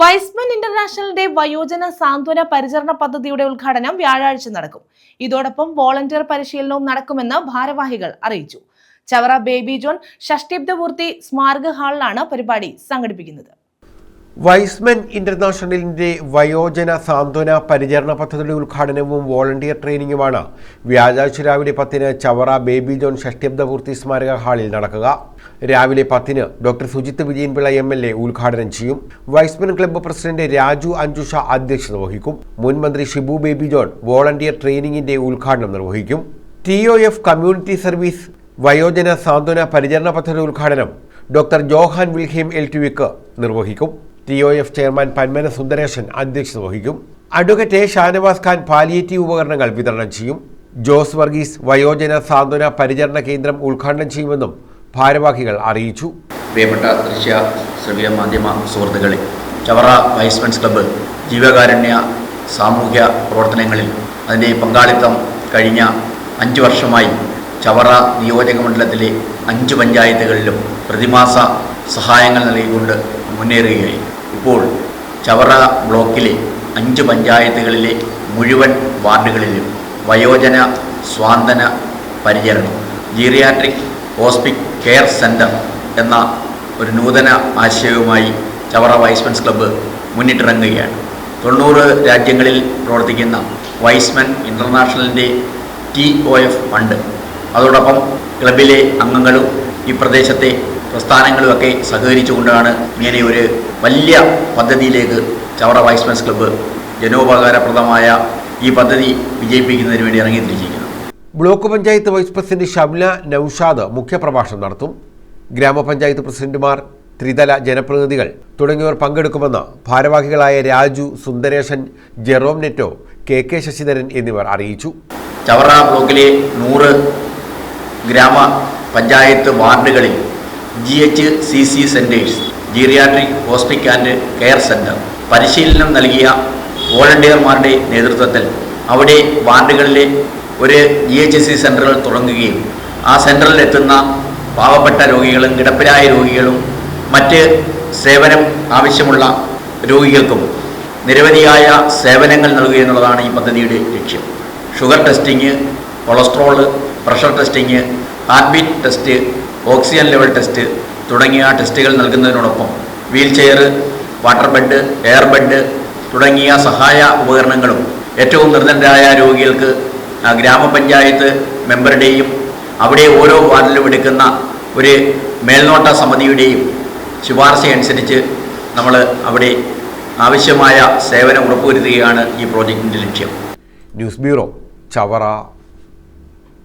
Y's Men ഇന്റർനാഷണലിന്റെ വയോജന സാന്ത്വന പരിചരണ പദ്ധതിയുടെ ഉദ്ഘാടനം വ്യാഴാഴ്ച നടക്കും. ഇതോടൊപ്പം വോളണ്ടിയർ പരിശീലനവും നടക്കുമെന്ന് ഭാരവാഹികൾ അറിയിച്ചു. ചവറ ബേബി ജോൺ ഷഷ്ടിബ്ദപൂർത്തി സ്മാരക ഹാളിലാണ് പരിപാടി സംഘടിപ്പിക്കുന്നത്. വൈസ്മെൻ ഇന്റർനാഷണലിന്റെ വയോജന സാന്ത്വന പരിചരണ പദ്ധതിയുടെ ഉദ്ഘാടനവും വോളണ്ടിയർ ട്രെയിനിങ്ങുമാണ്. വ്യാഴാഴ്ച രാവിലെ പത്തിന് ചവറ ബേബി ജോൺ ഷഷ്ടിബ്ദപൂർത്തി സ്മാരക ഹാളിൽ നടക്കുക. രാവിലെ പത്തിന് doctor Sujith Vijayanpillai M L A ഉദ്ഘാടനം ചെയ്യും. Y's men club president Raju Anjusha അധ്യക്ഷത വഹിക്കും. മുൻമന്ത്രി ഷിബു ബേബി ജോൺ വോളണ്ടിയർ ട്രെയിനിങ്ങിന്റെ ഉദ്ഘാടനം നിർവഹിക്കും. T O F community service വയോജന സാന്ത്വന പരിചരണ പദ്ധതിയുടെ ഉദ്ഘാടനം doctor Johan Wilhelm L T വിക്ക് നിർവഹിക്കും. T O F chairman Panmana Sundaresan അധ്യക്ഷത വഹിക്കും advocate A Shanavas Khan palliative ഉപകരണങ്ങൾ വിതരണം ചെയ്യും ജോസ് വർഗീസ് വയോജന സാന്ത്വന പരിചരണ കേന്ദ്രം ഉദ്ഘാടനം ചെയ്യുമെന്നും ഭാരവാഹികൾ അറിയിച്ചു പ്രിയപ്പെട്ട ദൃശ്യ ശ്രവ്യ മാധ്യമ സുഹൃത്തുക്കളെ ചവറ വൈസ്മെൻസ് ക്ലബ്ബ് ജീവകാരുണ്യ സാമൂഹ്യ പ്രവർത്തനങ്ങളിൽ അതിന്റെ പങ്കാളിത്തം കഴിഞ്ഞ അഞ്ച് വർഷമായി ചവറ നിയോജക മണ്ഡലത്തിലെ അഞ്ച് പഞ്ചായത്തുകളിലും പ്രതിമാസ സഹായങ്ങൾ നൽകിക്കൊണ്ട് മുന്നേറുകയായി ഇപ്പോൾ ചവറ ബ്ലോക്കിലെ അഞ്ച് പഞ്ചായത്തുകളിലെ മുഴുവൻ വാർഡുകളിലും വയോജന സ്വാന്തന പരിചരണം. ജീറിയാട്രിക് ഹോസ്പിക് കെയർ സെന്റർ എന്ന ഒരു നൂതന ആശയവുമായി ചവറ വൈസ്മെൻസ് ക്ലബ്ബ് മുന്നിട്ടിറങ്ങുകയാണ്. തൊണ്ണൂറ് രാജ്യങ്ങളിൽ പ്രവർത്തിക്കുന്ന വൈസ്മെൻ ഇന്റർനാഷണലിന്റെ ടി ഒ എഫ് ഫണ്ട് അതോടൊപ്പം ക്ലബിലെ അംഗങ്ങളും ഈ പ്രദേശത്തെ പ്രസ്ഥാനങ്ങളുമൊക്കെ സഹകരിച്ചുകൊണ്ടാണ് ഇങ്ങനെ ഒരു വലിയ പദ്ധതിയിലേക്ക് ചവറ വൈസ്മെൻസ് ക്ലബ്ബ് ജനോപകാരപ്രദമായ ഈ പദ്ധതി വിജയിപ്പിക്കുന്നതിന് വേണ്ടി ഇറങ്ങിത്തിരിച്ചിരിക്കുന്നത് block panchayat vice president Shamla Naushad മുഖ്യപ്രഭാഷണം നടത്തും. ഗ്രാമപഞ്ചായത്ത് പ്രസിഡന്റുമാർ ത്രിതല ജനപ്രതിനിധികൾ തുടങ്ങിയവർ പങ്കെടുക്കുമെന്ന് ഭാരവാഹികളായ Raju Sundaresan Jerome Netto K K Sasidharan എന്നിവർ അറിയിച്ചു. ചവറ ബ്ലോക്കിലെ നൂറ് ഗ്രാമ പഞ്ചായത്ത് വാർഡുകളിൽ G H C C centres geriatric hospice and care centre പരിശീലനം നൽകിയ വോളണ്ടിയർമാരുടെ നേതൃത്വത്തിൽ അവിടെ വാർഡുകളിലെ ഒരു ജി എച്ച് സി സെന്ററുകൾ തുടങ്ങുകയും ആ സെന്ററിൽ എത്തുന്ന പാവപ്പെട്ട രോഗികളും കിടപ്പിലായ രോഗികളും മറ്റ് സേവനം ആവശ്യമുള്ള രോഗികൾക്കും നിരവധിയായ സേവനങ്ങൾ നൽകുക എന്നുള്ളതാണ് ഈ പദ്ധതിയുടെ ലക്ഷ്യം. Sugar testing cholesterol pressure testing heart beat test oxygen level test തുടങ്ങിയ ടെസ്റ്റുകൾ നൽകുന്നതിനോടൊപ്പം wheel chair water bed air bed തുടങ്ങിയ സഹായ ഉപകരണങ്ങളും ഏറ്റവും നിർദ്ധനരായ രോഗികൾക്ക് ഗ്രാമപഞ്ചായത്ത് മെമ്പറുടെയും അവിടെ ഓരോ വാർഡിലും എടുക്കുന്ന ഒരു മേൽനോട്ട സമിതിയുടെയും ശുപാർശ അനുസരിച്ച് നമ്മൾ അവിടെ ആവശ്യമായ സേവനം ഉറപ്പുവരുത്തുകയാണ് ഈ പ്രോജക്റ്റിന്റെ ലക്ഷ്യം. News bureau Chavara.